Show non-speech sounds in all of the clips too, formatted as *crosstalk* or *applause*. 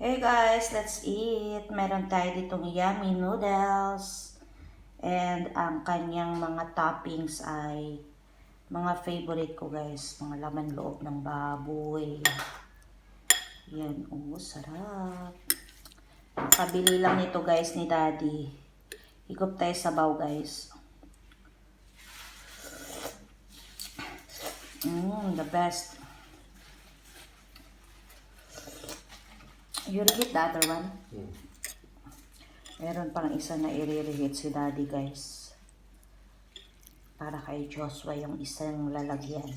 Hey guys, let's eat. Meron tayo ditong yummy noodles. And ang kanyang mga toppings ay mga favorite ko guys. Mga laman loob ng baboy. Yan, oh, sarap. Kabili lang nito guys ni daddy. Higop tayo sabaw guys. Mmm, the best. You reheat the other one? Meron pang isa na i-reheat si daddy guys. Para kay Joshua yung isang lalagyan.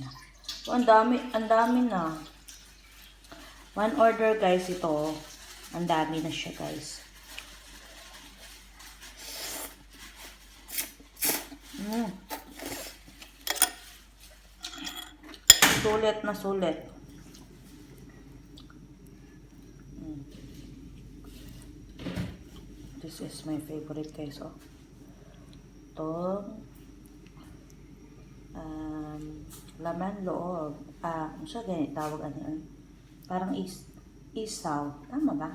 Oh, ang dami, ang dami na. One order guys ito. Ang dami na siya guys. Mm. Sulit na sulit. This is my favorite guys, oh. Um, laman loob. Ah, ano siya ganit tawag ano? Parang is, isaw. Tama ba?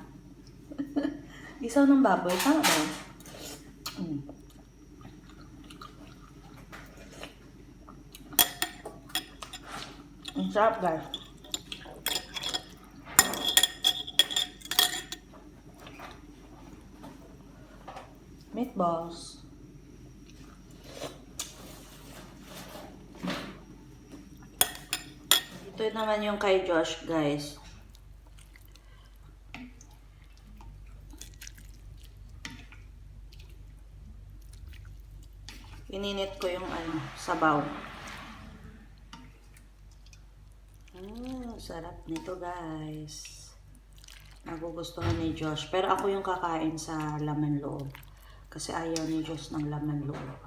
*laughs* isaw ng baboy. Tama ba? Mm. Ang sarap guys. Meatballs. Ito naman yung kay Josh, guys. Ininit ko yung ano, sabaw. Oh, sarap nito, guys. Nagugustuhan ni Josh. Pero ako yung kakain sa laman loob. Kasi ayaw ni Josh ng laman loob.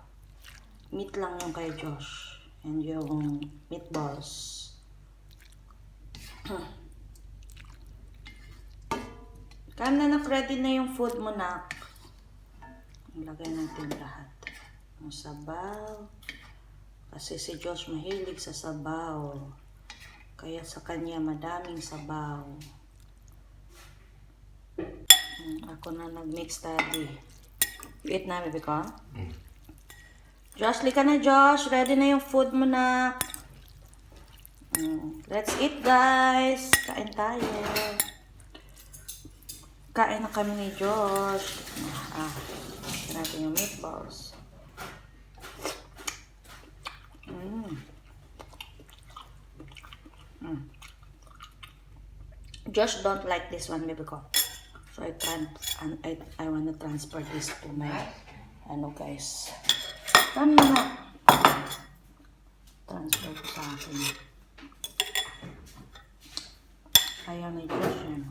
Meat lang yung kay Josh. And yung meatballs. *clears throat* Kana na ready na yung food mo na. Ilagay natin lahat. Ang sabaw. Kasi si Josh mahilig sa sabaw. Kaya sa kanya madaming sabaw. Hmm, Ako na nag-mix daddy. Eat na, baby ko. Josh, lika na, Josh. Ready na yung food mo na. Mm, Let's eat, guys. Kain tayo. Kain na kami ni Josh. Ah, natin yung meatballs. Mm. Mm. Josh don't like this one, baby ko. So I and I I want to transfer this to my ano guys. Tama na. Transfer ko sa akin. Ayaw ni Josh yan.